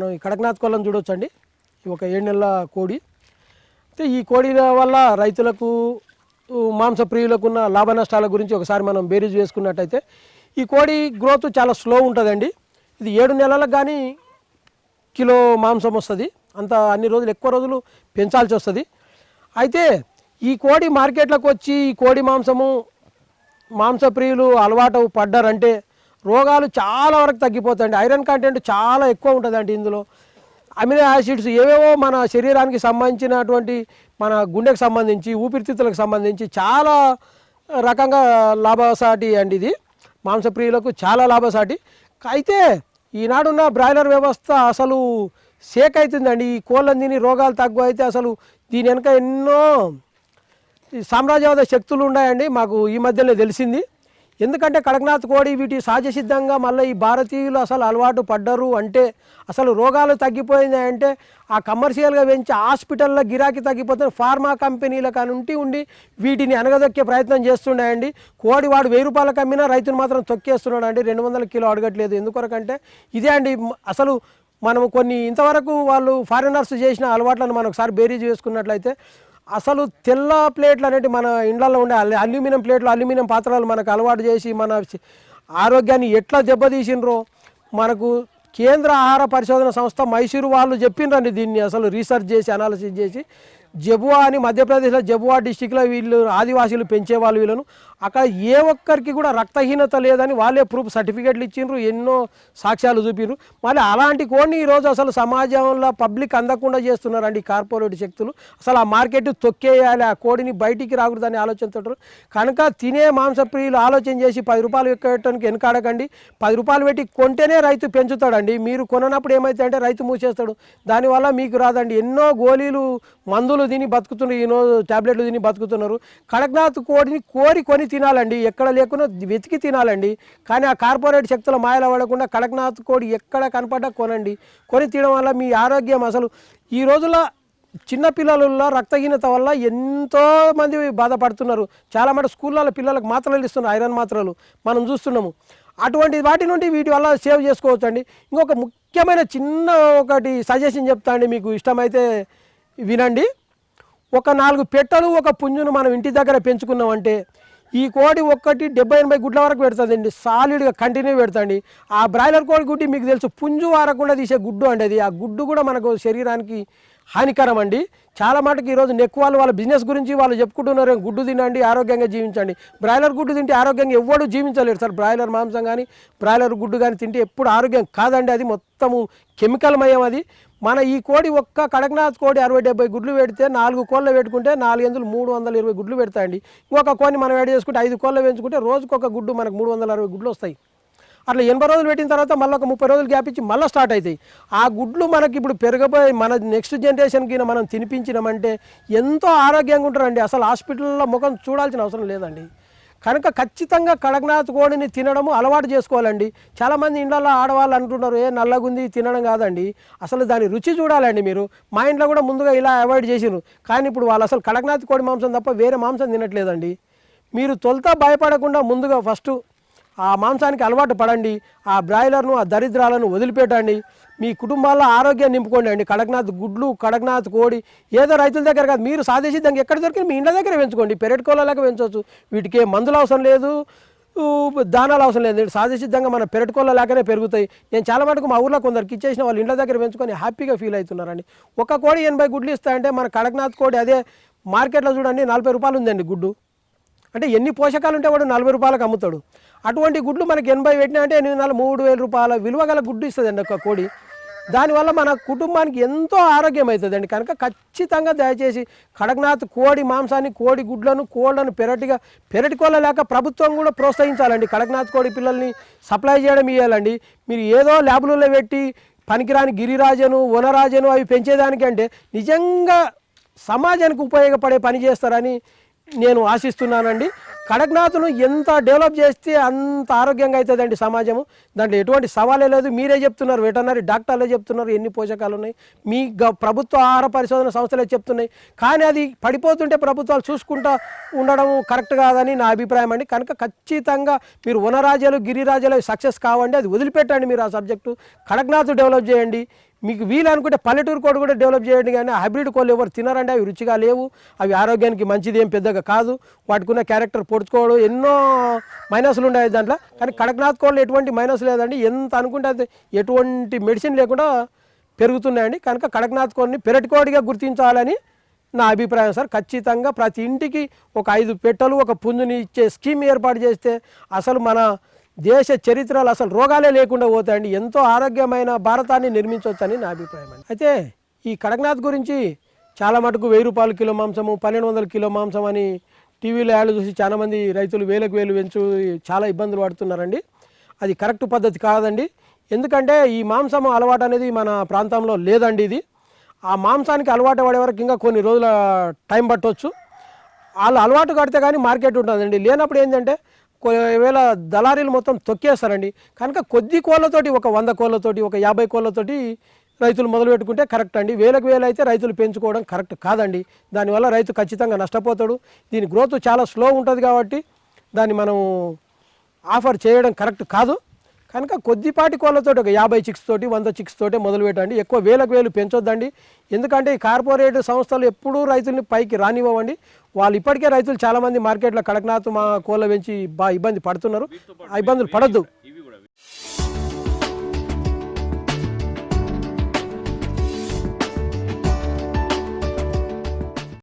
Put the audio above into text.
మనం ఈ కడక్నాథ్ కొల్లని చూడొచ్చండి. ఒక ఏడు నెలల కోడి. అయితే ఈ కోడిల వల్ల రైతులకు ఊ, మాంస ప్రియులకు ఉన్న లాభ నష్టాల గురించి ఒకసారి మనం బేరీజ్ వేసుకున్నట్టయితే ఈ కోడి గ్రోత్ చాలా స్లో ఉంటుందండి. ఇది ఏడు నెలలకు కానీ కిలో మాంసం వస్తుంది. అంత అన్ని రోజులు ఎక్కువ రోజులు పెంచాల్సి వస్తుంది. అయితే ఈ కోడి మార్కెట్లోకి వచ్చి ఈ కోడి మాంసము మాంసప్రియులు అలవాటు పడ్డారంటే రోగాలు చాలా వరకు తగ్గిపోతాయండి. ఐరన్ కంటెంట్ చాలా ఎక్కువ ఉంటుందండి ఇందులో. అమినో యాసిడ్స్ ఏవేవో మన శరీరానికి సంబంధించినటువంటి మన గుండెకు సంబంధించి ఊపిరితిత్తులకు సంబంధించి చాలా రకంగా లాభసాటి అండి ఇది. మాంసప్రియులకు చాలా లాభసాటి. అయితే ఈనాడున్న బ్రాయిలర్ వ్యవస్థ అసలు సేక్ అవుతుందండి ఈ కోళ్ళని తిని రోగాలు తక్కువ అయితే అసలు దీని వెనక ఎన్నో సామ్రాజ్యవాద శక్తులు ఉన్నాయండి. మాకు ఈ మధ్యలో తెలిసింది. ఎందుకంటే కడక్నాథ్ కోడి వీటి సహజ సిద్ధంగా మళ్ళీ ఈ భారతీయులు అసలు అలవాటు పడ్డరు అంటే అసలు రోగాలు తగ్గిపోయింది అంటే ఆ కమర్షియల్గా పెంచి హాస్పిటల్లో గిరాకీ తగ్గిపోతుంది ఫార్మా కంపెనీల కానుంటి ఉండి వీటిని అనగదొక్కే ప్రయత్నం చేస్తున్నాయండి. కోడి వాడు వెయ్యి రూపాయలకు అమ్మినా రైతును మాత్రం తొక్కేస్తున్నాడు అండి రెండు వందల కిలో అడగట్లేదు. ఎందుకొరకంటే ఇదే అండి అసలు మనం కొన్ని ఇంతవరకు వాళ్ళు ఫారినర్స్ చేసిన అలవాట్లను మనం ఒకసారి బేరీజ్ చేసుకున్నట్లయితే అసలు తెల్ల ప్లేట్లు అనేవి మన ఇండ్లలో ఉండే అల్యూమినియం ప్లేట్లు అల్యూమినియం పాత్రలు మనకు అలవాటు చేసి మన ఆరోగ్యాన్ని ఎట్లా దెబ్బతీసిండ్రో మనకు కేంద్ర ఆహార పరిశోధన సంస్థ మైసూరు వాళ్ళు చెప్పిండ్రండి దీన్ని అసలు రీసెర్చ్ చేసి అనాలిసిస్ చేసి. జబువా అని మధ్యప్రదేశ్లో జబువా డిస్టిక్లో వీళ్ళు ఆదివాసీలు పెంచేవాళ్ళు వీళ్ళను. అక్కడ ఏ ఒక్కరికి కూడా రక్తహీనత లేదని వాళ్ళే ప్రూఫ్ సర్టిఫికేట్లు ఇచ్చిండ్రు ఎన్నో సాక్ష్యాలు చూపిండ్రు. మళ్ళీ అలాంటి కోడిని ఈరోజు అసలు సమాజంలో పబ్లిక్ అందకుండా చేస్తున్నారండి కార్పొరేట్ శక్తులు. అసలు ఆ మార్కెట్ తొక్కేయాలి ఆ కోడిని బయటికి రాకూడదని ఆలోచనతో కనుక తినే మాంసప్రియులు ఆలోచన చేసి పది రూపాయలు ఎక్కడానికి వెనకాడకండి. పది రూపాయలు పెట్టి కొంటేనే రైతు పెంచుతాడండి. మీరు కొననప్పుడు ఏమైతే అంటే రైతు మూసేస్తాడు. దానివల్ల మీకు రాదండి. ఎన్నో గోళీలు మందులు తిని బతుకుతున్నారు ఎన్నో టాబ్లెట్లు తిని బతుకుతున్నారు. కడక్నాథ్ కోడిని కోరి కొని తినాలండి ఎక్కడ లేకుండా వెతికి తినాలండి. కానీ ఆ కార్పొరేట్ శక్తుల మాయలు పడకుండా కడక్నాథ్ కోడి ఎక్కడ కనపడ్డా కొనండి. కొని తినడం వల్ల మీ ఆరోగ్యం అసలు ఈ రోజుల్లో చిన్నపిల్లలలో రక్తహీనత వల్ల ఎంతో మంది బాధపడుతున్నారు. చాలా మంది స్కూళ్ళలో పిల్లలకు మాత్రలు ఇస్తున్నారు ఐరన్ మాత్రలు మనం చూస్తున్నాము. అటువంటి వాటి నుండి వీటి వల్ల సేవ్ చేసుకోవచ్చు అండి ఇంకొక ముఖ్యమైన చిన్న ఒకటి సజెషన్ చెప్తా అండి మీకు ఇష్టమైతే వినండి. ఒక నాలుగు పెట్టలు ఒక పుంజును మనం ఇంటి దగ్గర పెంచుకున్నామంటే ఈ కోడి ఒక్కటి డెబ్బై ఎనభై గుడ్ల వరకు పెడుతుందండి సాలిడ్గా కంటిన్యూ పెడతాండి ఆ బ్రాయిలర్ కోడి గుడ్డి మీకు తెలుసు పుంజు వారకుండా తీసే గుడ్డు అండి అది. ఆ గుడ్డు కూడా మనకు శరీరానికి హానికరం అండి. చాలా మటుకు ఈరోజు నెక్ వాళ్ళు వాళ్ళ బిజినెస్ గురించి వాళ్ళు చెప్పుకుంటున్నారు గుడ్డు తినండి ఆరోగ్యంగా జీవించండి. బ్రాయిలర్ గుడ్డు తింటే ఆరోగ్యంగా ఎవ్వడు జీవించలేరు సార్. బ్రాయిలర్ మాంసం కానీ బ్రాయిలర్ గుడ్డు కానీ తింటే ఎప్పుడు ఆరోగ్యం కాదండి అది. మొత్తము కెమికల్ మయం అది. మన ఈ కోడి ఒక్క కడక్నాథ్ కోడి అరవై డెబ్బై గుడ్లు పెడితే నాలుగు కోళ్ళు పెట్టుకుంటే నాలుగు ఎందులు మూడు వందల ఇరవై గుడ్లు పెడతాయండి. ఇంకొక కోడిని మనం వేడి చేసుకుంటే ఐదు కోళ్ళు పెంచుకుంటే రోజుకొక గుడ్డు మనకు మూడు వందల అరవై గుడ్లు వస్తాయి. అట్లా ఎనభై రోజులు పెట్టిన తర్వాత మళ్ళీ ఒక ముప్పై రోజులు గ్యాప్ ఇచ్చి మళ్ళీ స్టార్ట్ అవుతాయి. ఆ గుడ్లు మనకి ఇప్పుడు పెరగబోయి మన నెక్స్ట్ జనరేషన్కి మనం తినిపించినామంటే ఎంతో ఆరోగ్యంగా ఉంటారండి. అసలు హాస్పిటల్లో ముఖం చూడాల్సిన అవసరం లేదండి. కనుక ఖచ్చితంగా కడక్నాథ్ కోడిని తినడము అలవాటు చేసుకోవాలండి. చాలామంది ఇండ్లలో ఆడవాళ్ళు అంటున్నారు ఏ నల్లగుంది తినడం కాదండి. అసలు దాని రుచి చూడాలండి మీరు. మా ఇంట్లో కూడా ముందుగా ఇలా అవాయిడ్ చేసిరు కానీ ఇప్పుడు వాళ్ళు అసలు కడక్నాథ్ కోడి మాంసం తప్ప వేరే మాంసం తినట్లేదండి. మీరు తొలుత భయపడకుండా ముందుగా ఫస్ట్ ఆ మాంసానికి అలవాటు పడండి ఆ బ్రాయిలర్ను ఆ దరిద్రాలను వదిలిపెట్టండి. మీ కుటుంబాల్లో ఆరోగ్యం నింపుకోండి అండి. కడక్నాథ్ గుడ్లు కడక్నాథ్ కోడి ఏదో రైతుల దగ్గర కాదు మీరు సాదేసిద్ధంగా ఎక్కడ దొరికిన మీ ఇండ్ల దగ్గర పెంచుకోండి. పెరటికోళ్ళలాగా పెంచవచ్చు. వీటికి ఏ మందులు అవసరం లేదు. దానాలు అవసరం లేదు. సాధిసిద్ధంగా మన పెరటికోళ్ళ లాగానే పెరుగుతాయి. నేను చాలా మటుకు మా ఊర్లో కొందరికి ఇచ్చేసిన వాళ్ళు ఇండ్ల దగ్గర పెంచుకొని హ్యాపీగా ఫీల్ అవుతున్నారండి. ఒక కోడి ఎనభై గుడ్లు ఇస్తాయంటే మన కడక్నాథ్ కోడి అదే మార్కెట్లో చూడండి నలభై రూపాయలు ఉందండి గుడ్డు. అంటే ఎన్ని పోషకాలు ఉంటే వాడు నలభై రూపాయలకు అమ్ముతాడు. అటువంటి గుడ్లు మనకి ఎనభై పెట్టినా అంటే ఎనిమిది వందల మూడు వేల రూపాయల విలువ గల గుడ్డు ఇస్తుందండి ఒక కోడి. దానివల్ల మన కుటుంబానికి ఎంతో ఆరోగ్యం అవుతుందండి కనుక ఖచ్చితంగా దయచేసి కడక్నాథ్ కోడి మాంసాన్ని కోడి గుడ్లను కోళ్ళను పెరటిగా పెరటి కోళ్ళ లేక ప్రభుత్వం కూడా ప్రోత్సహించాలండి. కడక్నాథ్ కోడి పిల్లల్ని సప్లై చేయడం ఇవ్వాలండి మీరు ఏదో ల్యాబులలో పెట్టి పనికిరాని గిరిరాజను వనరాజను అవి పెంచేదానికంటే నిజంగా సమాజానికి ఉపయోగపడే పని చేస్తారని నేను ఆశిస్తున్నానండి. కడక్నాథ్ను ఎంత డెవలప్ చేస్తే అంత ఆరోగ్యంగా అవుతుందండి సమాజము. దాంట్లో ఎటువంటి సవాలే లేదు. మీరే చెప్తున్నారు వెటర్నరీ డాక్టర్లే చెప్తున్నారు ఎన్ని పోషకాలు ఉన్నాయి. మీ గ- ప్రభుత్వ ఆహార పరిశోధన సంస్థలే చెప్తున్నాయి. కానీ అది పడిపోతుంటే ప్రభుత్వాలు చూసుకుంటా ఉండడం కరెక్ట్ కాదని నా అభిప్రాయం అండి. కనుక ఖచ్చితంగా మీరు వనరాజ్యాలు గిరిరాజ్యాలు సక్సెస్ కావండి. అది వదిలిపెట్టండి మీరు ఆ సబ్జెక్టు. కడక్నాథ్ డెవలప్ చేయండి. మీకు వీలు అనుకుంటే పల్లెటూరు కోడి కూడా డెవలప్ చేయండి కానీ హైబ్రిడ్ కోళ్ళు ఎవరు తినరండి అవి రుచిగా లేవు అవి ఆరోగ్యానికి మంచిది ఏం పెద్దగా కాదు. వాటికున్న క్యారెక్టర్ పొడుచుకోవడం ఎన్నో మైనస్లు ఉన్నాయి దాంట్లో. కానీ కడక్నాథ్ కోళ్ళు ఎటువంటి మైనస్ లేదండి. ఎంత అనుకుంటే ఎటువంటి మెడిసిన్ లేకుండా పెరుగుతున్నాయండి. కనుక కడక్నాథ్ కోడిని పెరటికోడిగా గుర్తించాలని నా అభిప్రాయం సార్. ఖచ్చితంగా ప్రతి ఇంటికి ఒక ఐదు పెట్టలు ఒక పుంజుని ఇచ్చే స్కీమ్ ఏర్పాటు చేస్తే అసలు మన దేశ చరిత్రలో అసలు రోగాలే లేకుండా పోతాయండి. ఎంతో ఆరోగ్యమైన భారతాన్ని నిర్మించవచ్చని నా అభిప్రాయం అండి. అయితే ఈ కడక్నాథ్ గురించి చాలా మటుకు వెయ్యి రూపాయల కిలో మాంసము పన్నెండు వందల కిలో మాంసం అని టీవీలో యాడ్లు చూసి చాలామంది రైతులు వేలకు వేలు పెంచు చాలా ఇబ్బందులు పడుతున్నారండి. అది కరెక్ట్ పద్ధతి కాదండి. ఎందుకంటే ఈ మాంసం అలవాటు అనేది మన ప్రాంతంలో లేదండి ఇది. ఆ మాంసానికి అలవాటు పడే వరకు ఇంకా కొన్ని రోజుల టైం పట్టవచ్చు వాళ్ళు అలవాటు కడితే కానీ మార్కెట్ ఉంటుందండి. లేనప్పుడు ఏంటంటే వేల దళారీలు మొత్తం తొక్కేస్తారండి కనుక కొద్ది కోళ్ళతోటి ఒక వంద కోళ్ళతోటి ఒక యాభై కోళ్ళతోటి రైతులు మొదలు పెట్టుకుంటే కరెక్ట్ అండి. వేలకు వేలు అయితే రైతులు పెంచుకోవడం కరెక్ట్ కాదండి. దానివల్ల రైతు ఖచ్చితంగా నష్టపోతాడు. దీని గ్రోత్ చాలా స్లో ఉంటుంది కాబట్టి దాన్ని మనం ఆఫర్ చేయడం కరెక్ట్ కాదు. కనుక కొద్దిపాటి కోళ్ళతోటి ఒక యాభై చిక్స్ తోటి వంద చిక్స్ తోటి మొదలు పెట్టండి ఎక్కువ వేలకు వేలు పెంచొద్దండి. ఎందుకంటే ఈ కార్పొరేట్ సంస్థలు ఎప్పుడూ రైతుల్ని పైకి రానివ్వండి వాళ్ళు ఇప్పటికే రైతులు చాలామంది మార్కెట్లో కడక్నాథ్ మా కోళ్ళ పెంచి బాగా ఇబ్బంది పడుతున్నారు. ఆ ఇబ్బందులు పడద్దు.